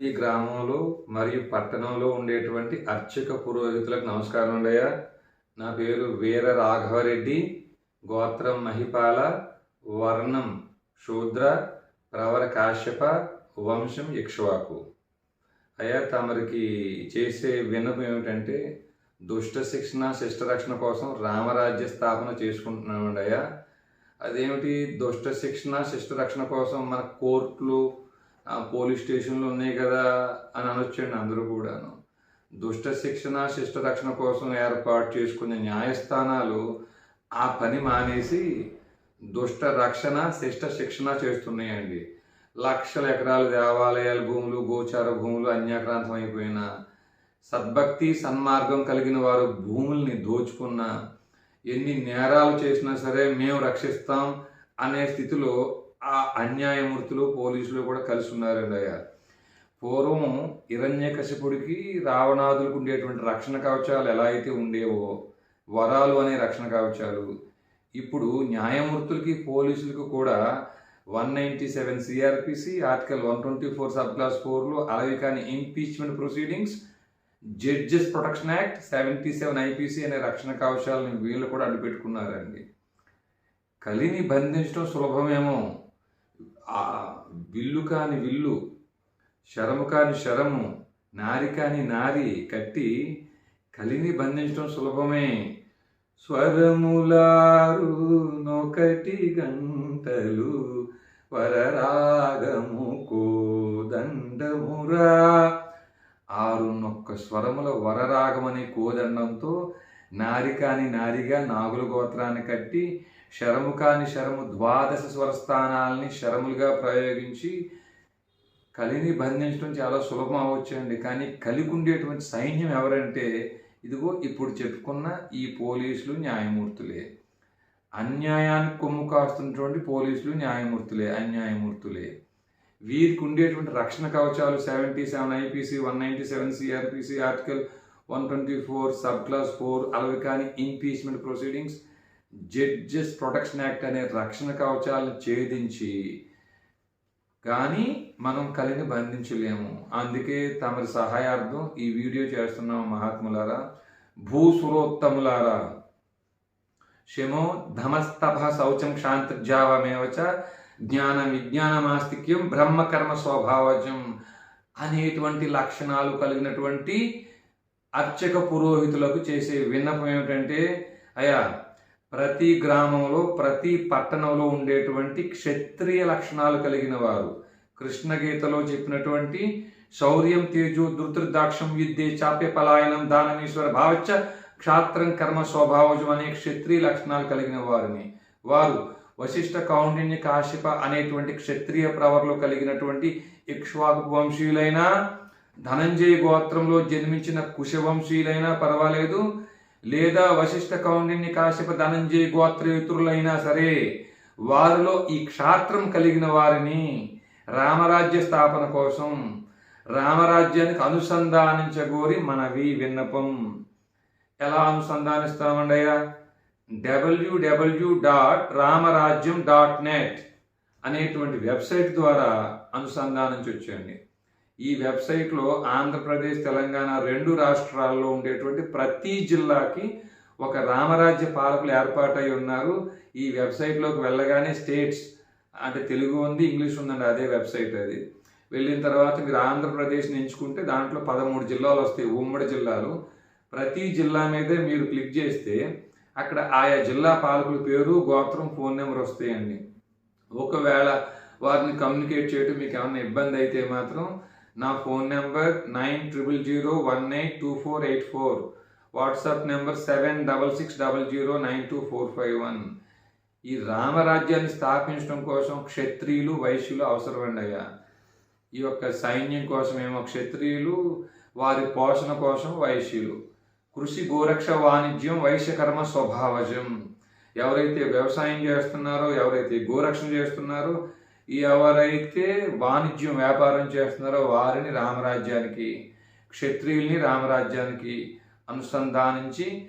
ఈ గ్రామంలో మరియు పట్టణంలో ఉండేటువంటి అర్చక పురోహితులకు నమస్కారం ఉండయ్యా నా పేరు వీర రాఘవరెడ్డి గోత్రం మహిపాల వర్ణం శూద్ర ప్రవర కాశ్యప వంశం ఇక్ష్వాకు అయ్యా తమరికి చేసే విన్నపం ఏమిటంటే దుష్ట శిక్షణ శిష్ట రక్షణ కోసం రామరాజ్య స్థాపన చేసుకుంటున్నామండి అయ్యా. అదేమిటి? దుష్ట శిక్షణ శిష్ట రక్షణ కోసం మన కోర్టులు పోలీస్ స్టేషన్లు ఉన్నాయి కదా అని అనొచ్చండి అందరూ కూడాను. దుష్ట శిక్షణ శిష్ట రక్షణ కోసం ఏర్పాటు చేసుకునే న్యాయస్థానాలు ఆ పని మానేసి దుష్ట రక్షణ శిష్ట శిక్షణ చేస్తున్నాయండి. లక్షల ఎకరాలు దేవాలయాల భూములు గోచార భూములు అన్యాక్రాంతం అయిపోయిన సద్భక్తి సన్మార్గం కలిగిన వారు భూముల్ని దోచుకున్న ఎన్ని నేరాలు చేసినా సరే మేము రక్షిస్తాం అనే స్థితిలో ఆ అన్యాయమూర్తులు పోలీసులు కూడా కలిసి ఉన్నారండి అయ్యా. పూర్వం హిరణ్యకశిపుడికి రావణాదులకు ఉండేటువంటి రక్షణ కవచాలు ఎలా అయితే ఉండేవో వరాలు అనే రక్షణ కవచాలు ఇప్పుడు న్యాయమూర్తులకి పోలీసులకు కూడా one ninety seven CrPC article one twenty four sub clause ఫోర్లో అలాగే కానీ impeachment proceedings judges protection act seventy seven IPC అనే రక్షణ కవచాలను వీళ్ళు కూడా అడ్డుపెట్టుకున్నారండి. కలిని బంధించడం సులభమేమో? విల్లు కాని విల్లు శరము కాని శరము నారి కాని నారి కట్టి కలిని బంధించడం సులభమే. స్వరములారు నొకటి గంటలు వరరాగము కోదండమురా. ఆరు నొక్క స్వరముల వరరాగమనే కోదండంతో నారి కాని నారిగా నాగుల గోత్రాన్ని కట్టి శరము కాని శరము ద్వాదశ స్వరస్థానాల్ని శరములుగా ప్రయోగించి కలిని బంధించడం చాలా సులభం అవ్వచ్చండి. కానీ కలికి ఉండేటువంటి సైన్యం ఎవరంటే ఇదిగో ఇప్పుడు చెప్పుకున్న ఈ పోలీసులు న్యాయమూర్తులే. అన్యాయానికి కొమ్ము కాస్తున్నటువంటి పోలీసులు న్యాయమూర్తులే అన్యాయమూర్తులే. వీరికి ఉండేటువంటి రక్షణ కవచాలు seventy seven IPC one ninety seven CrPC article one twenty four sub clause four అలాగే కానీ impeachment proceedings judges protection act అనే రక్షణ కవచాలను ఛేదించి కానీ మనం కలిని బంధించలేము. అందుకే తమరి సహాయార్థం ఈ వీడియో చేస్తున్నాం మహాత్ములారా. భూసురోత్తములారా శమో ధమస్తభ శౌచం క్షాంతర్జావమేవచ జ్ఞాన విజ్ఞానమాస్తిక్యం బ్రహ్మకర్మ స్వభావజం అనేటువంటి లక్షణాలు కలిగినటువంటి అర్చక పురోహితులకు చేసే విన్నపం ఏమిటంటే అయా ప్రతి గ్రామంలో ప్రతి పట్టణంలో ఉండేటువంటి క్షత్రియ లక్షణాలు కలిగిన వారు. కృష్ణగీతలో చెప్పినటువంటి శౌర్యం తేజు ధృతృదాక్షం యుద్ధే చాప్య పలాయనం దానమేశ్వర భావచ్చ క్షాత్రం కర్మ స్వభావజం అనే క్షత్రియ లక్షణాలు కలిగిన వారిని. వారు వశిష్ఠ కౌండిన్య కాశ్యప అనేటువంటి క్షత్రియ ప్రవర్లో కలిగినటువంటి ఇక్ష్వాకు వంశీయులైన ధనంజయ గోత్రంలో జన్మించిన కుశవంశీయులైనా పర్వాలేదు. లేదా వశిష్ఠ కౌండిన్య కాశ్యప ధనంజయ గోత్రయుతులైనా సరే వారిలో ఈ క్షాత్రం కలిగిన వారిని రామరాజ్య స్థాపన కోసం రామరాజ్యానికి అనుసంధానించగోరి మనవి విన్నపం. ఎలా అనుసంధానిస్తామండయ్యా? W W dot Ramarajyam dot net అనేటువంటి వెబ్సైట్ ద్వారా అనుసంధానించొచ్చండి. ఈ వెబ్సైట్లో ఆంధ్రప్రదేశ్ తెలంగాణ రెండు రాష్ట్రాల్లో ఉండేటువంటి ప్రతి జిల్లాకి ఒక రామరాజ్య పాలకులు ఏర్పాటై ఉన్నారు. ఈ వెబ్సైట్లోకి వెళ్ళగానే స్టేట్స్ అంటే తెలుగు ఉంది ఇంగ్లీష్ ఉందండి అదే వెబ్సైట్ అది. వెళ్ళిన తర్వాత మీరు ఆంధ్రప్రదేశ్ని ఎంచుకుంటే దాంట్లో పదమూడు జిల్లాలు వస్తాయి ఉమ్మడి జిల్లాలు. ప్రతి జిల్లా మీదే మీరు క్లిక్ చేస్తే అక్కడ ఆయా జిల్లా పాలకుల పేరు గోత్రం ఫోన్ నెంబర్ వస్తాయండి. ఒకవేళ వారిని కమ్యూనికేట్ చేయడం మీకు ఏమైనా ఇబ్బంది అయితే మాత్రం నా phone number nine triple zero one eight two four eight four. WhatsApp number seven double six double zero nine two four five one. ఈ రామరాజ్యాన్ని స్థాపించడం కోసం క్షత్రియులు వైశ్యులు అవసరమండి అయ్యా. ఈ యొక్క సైన్యం కోసం ఏమో క్షత్రియులు వారి పోషణ కోసం వైశ్యులు. కృషి గోరక్ష వాణిజ్యం వైశ్యకర్మ స్వభావజం. ఎవరైతే వ్యవసాయం చేస్తున్నారో ఎవరైతే గోరక్షణ చేస్తున్నారో ఎవరైతే వాణిజ్యం వ్యాపారం చేస్తున్నారో వారిని రామరాజ్యానికి క్షత్రియుల్ని రామరాజ్యానికి అనుసంధానించి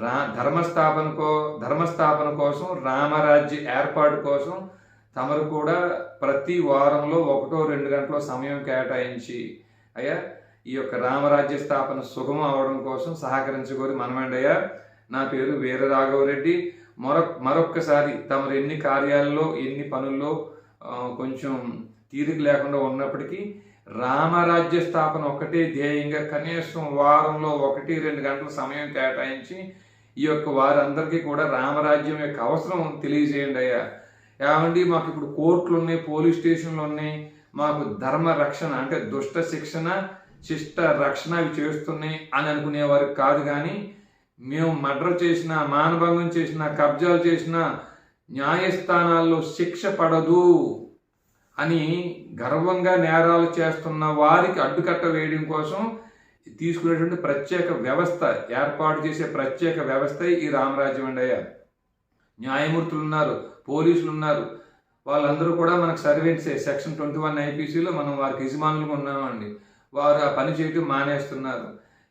రా ధర్మస్థాపన కో ధర్మస్థాపన కోసం రామరాజ్య ఏర్పాటు కోసం తమరు కూడా ప్రతి వారంలో ఒకటో రెండు గంటల సమయం కేటాయించి అయ్యా ఈ యొక్క రామరాజ్య స్థాపన సుగమం అవడం కోసం సహకరించుకోరి మనమండయ్యా. నా పేరు వీరరాఘవరెడ్డి. మరొ మరొక్కసారి తమరు ఎన్ని కార్యాలలో ఎన్ని పనుల్లో కొంచెం తీరిక లేకుండా ఉన్నప్పటికీ రామరాజ్య స్థాపన ఒకటే ధ్యేయంగా కనీసం వారంలో ఒకటి రెండు గంటల సమయం కేటాయించి ఈ యొక్క వారందరికీ కూడా రామరాజ్యం యొక్క అవసరం తెలియజేయండి అయ్యా. ఏమండి మాకు ఇప్పుడు కోర్టులు ఉన్నాయి పోలీస్ స్టేషన్లు ఉన్నాయి మాకు ధర్మ రక్షణ అంటే దుష్ట శిక్షణ శిష్ట రక్షణ అవి చేస్తున్నాయి అని అనుకునేవారు కాదు కానీ మేము మర్డర్ చేసిన మానభంగం చేసిన కబ్జాలు చేసిన న్యాయస్థానాల్లో శిక్ష పడదు అని గర్వంగా నేరాలు చేస్తున్న వారికి అడ్డుకట్ట వేయడం కోసం తీసుకునేటువంటి ప్రత్యేక వ్యవస్థ ఏర్పాటు చేసే ప్రత్యేక వ్యవస్థ ఈ రామరాజ్యం అండి అయ్యా న్యాయమూర్తులు ఉన్నారు పోలీసులు ఉన్నారు. వాళ్ళందరూ కూడా మనకు సర్వెంట్సే సెక్షన్ ట్వంటీ వన్ ఐపీసీలో మనం వారికి యజమానులుగా ఉన్నామండి. వారు ఆ పని చేయటం మానేస్తున్నారు.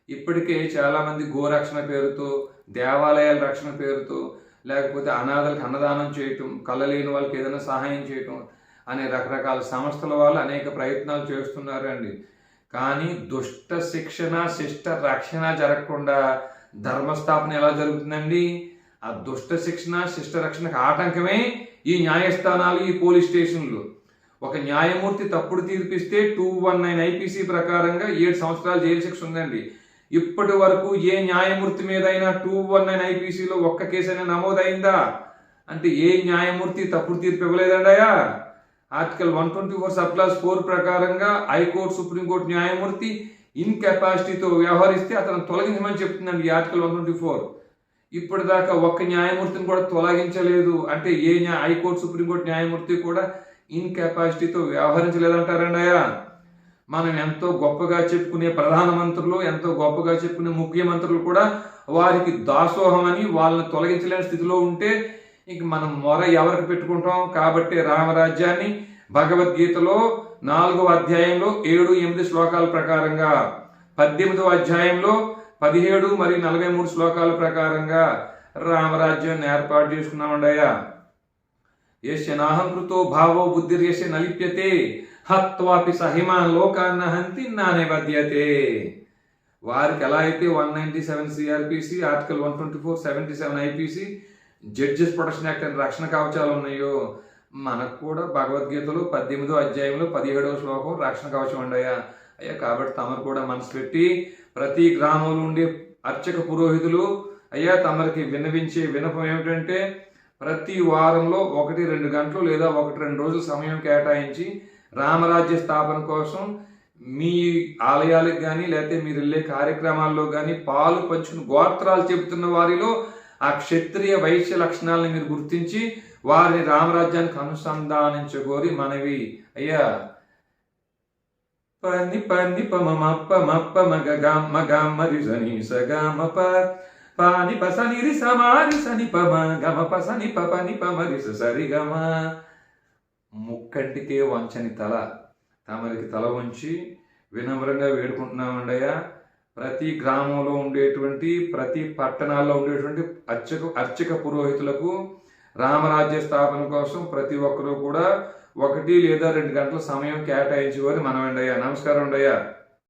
ఇప్పటికే చాలామంది గోరక్షణ పేరుతో దేవాలయాల రక్షణ పేరుతో లేకపోతే అనాథలకు అన్నదానం చేయటం కళ్ళలేని వాళ్ళకి ఏదైనా సహాయం చేయటం అనే రకరకాల సంస్థల వాళ్ళు అనేక ప్రయత్నాలు చేస్తున్నారు అండి. కానీ దుష్ట శిక్షణ శిష్ట రక్షణ జరగకుండా ధర్మస్థాపన ఎలా జరుగుతుందండి? ఆ దుష్ట శిక్షణ శిష్ట రక్షణకు ఆటంకమే ఈ న్యాయస్థానాలు ఈ పోలీస్ స్టేషన్లు. ఒక న్యాయమూర్తి తప్పుడు తీర్పిస్తే టూ వన్ నైన్ ఐపీసీ ప్రకారంగా ఏడు సంవత్సరాలు జైలు శిక్ష ఉందండి. ఇప్పటి వరకు ఏ న్యాయమూర్తి మీదైనా టూ వన్ నైన్ ఐపీసీలో ఒక్క కేసు అయినా నమోదైందా? అంటే ఏ న్యాయమూర్తి తప్పుడు తీర్పు ఇవ్వలేదండయా article one twenty four sub clause four ప్రకారంగా హైకోర్టు సుప్రీంకోర్టు న్యాయమూర్తి ఇన్కెపాసిటీతో వ్యవహరిస్తే అతను తొలగించమని చెప్తుందండి ఈ ఆర్టికల్ వన్ ట్వంటీ ఫోర్. ఇప్పటిదాకా ఒక్క న్యాయమూర్తిని కూడా తొలగించలేదు. అంటే ఏ న్యాయ హైకోర్టు సుప్రీంకోర్టు న్యాయమూర్తి కూడా ఇన్కెపాసిటీతో వ్యవహరించలేదంటారండి అయ్యా. మనం ఎంతో గొప్పగా చెప్పుకునే ప్రధానమంత్రులు ఎంతో గొప్పగా చెప్పుకునే ముఖ్యమంత్రులు కూడా వారికి దాసోహం అని వాళ్ళని తొలగించలేని స్థితిలో ఉంటే ఇంక మనం మొర ఎవరికి పెట్టుకుంటాం? కాబట్టి రామరాజ్యాన్ని భగవద్గీతలో నాలుగవ అధ్యాయంలో ఏడు ఎనిమిది శ్లోకాల ప్రకారంగా పద్దెనిమిదవ అధ్యాయంలో పదిహేడు మరియు నలభై మూడు శ్లోకాల ప్రకారంగా రామరాజ్యాన్ని ఏర్పాటు చేసుకున్నామండయ్యా. అయ్యా నాహంకృతో భావో బుద్ధిర్యస్య నలిప్యతే హత్వాపి సహిమాన్ లోకాన్న హంతి నానేవద్యతే వారికి ఎలా అయితే one ninety seven CrPC article one twenty four seventy seven IPC judges protection act అని రక్షణ కవచాలు ఉన్నాయో మనకు కూడా భగవద్గీతలో పద్దెనిమిదో అధ్యాయంలో పదిహేడవ శ్లోకం రక్షణ కవచం ఉండయా? అయ్యా కాబట్టి తమరు కూడా మనసు పెట్టి ప్రతి గ్రామంలో ఉండే అర్చక పురోహితులు అయ్యా తమరికి విన్నవించే వినపం ఏమిటంటే ప్రతి వారంలో ఒకటి రెండు గంటలు లేదా ఒకటి రెండు రోజులు సమయం కేటాయించి రామరాజ్య స్థాపన కోసం మీ ఆలయాలకు కానీ లేకపోతే మీరు వెళ్ళే కార్యక్రమాల్లో కానీ పాలు పంచుకుని గోత్రాలు చెబుతున్న వారిలో ఆ క్షత్రియ వైశ్య లక్షణాలను మీరు గుర్తించి వారిని రామరాజ్యానికి అనుసంధానించగోరి మనవి. అయ్యా. పని పని పమ మప్ప మప్ప మగ గమ్మ గమ్మ రిజని సగమ ప. పాని పసని రి సమారి సని పమ గమ పసని పని పమరి సరి గమ ముక్కంటికే వంచని తల. తమరికి తల వంచి వినమ్రంగా వేడుకుంటున్నామండయ్యా. ప్రతి గ్రామంలో ఉండేటువంటి ప్రతి పట్టణాల్లో ఉండేటువంటి అర్చక అర్చక పురోహితులకు రామరాజ్య స్థాపన కోసం ప్రతి ఒక్కరూ కూడా ఒకటి లేదా రెండు గంటల సమయం కేటాయించేవారు మనమండయ్యా. నమస్కారం అండయ్యా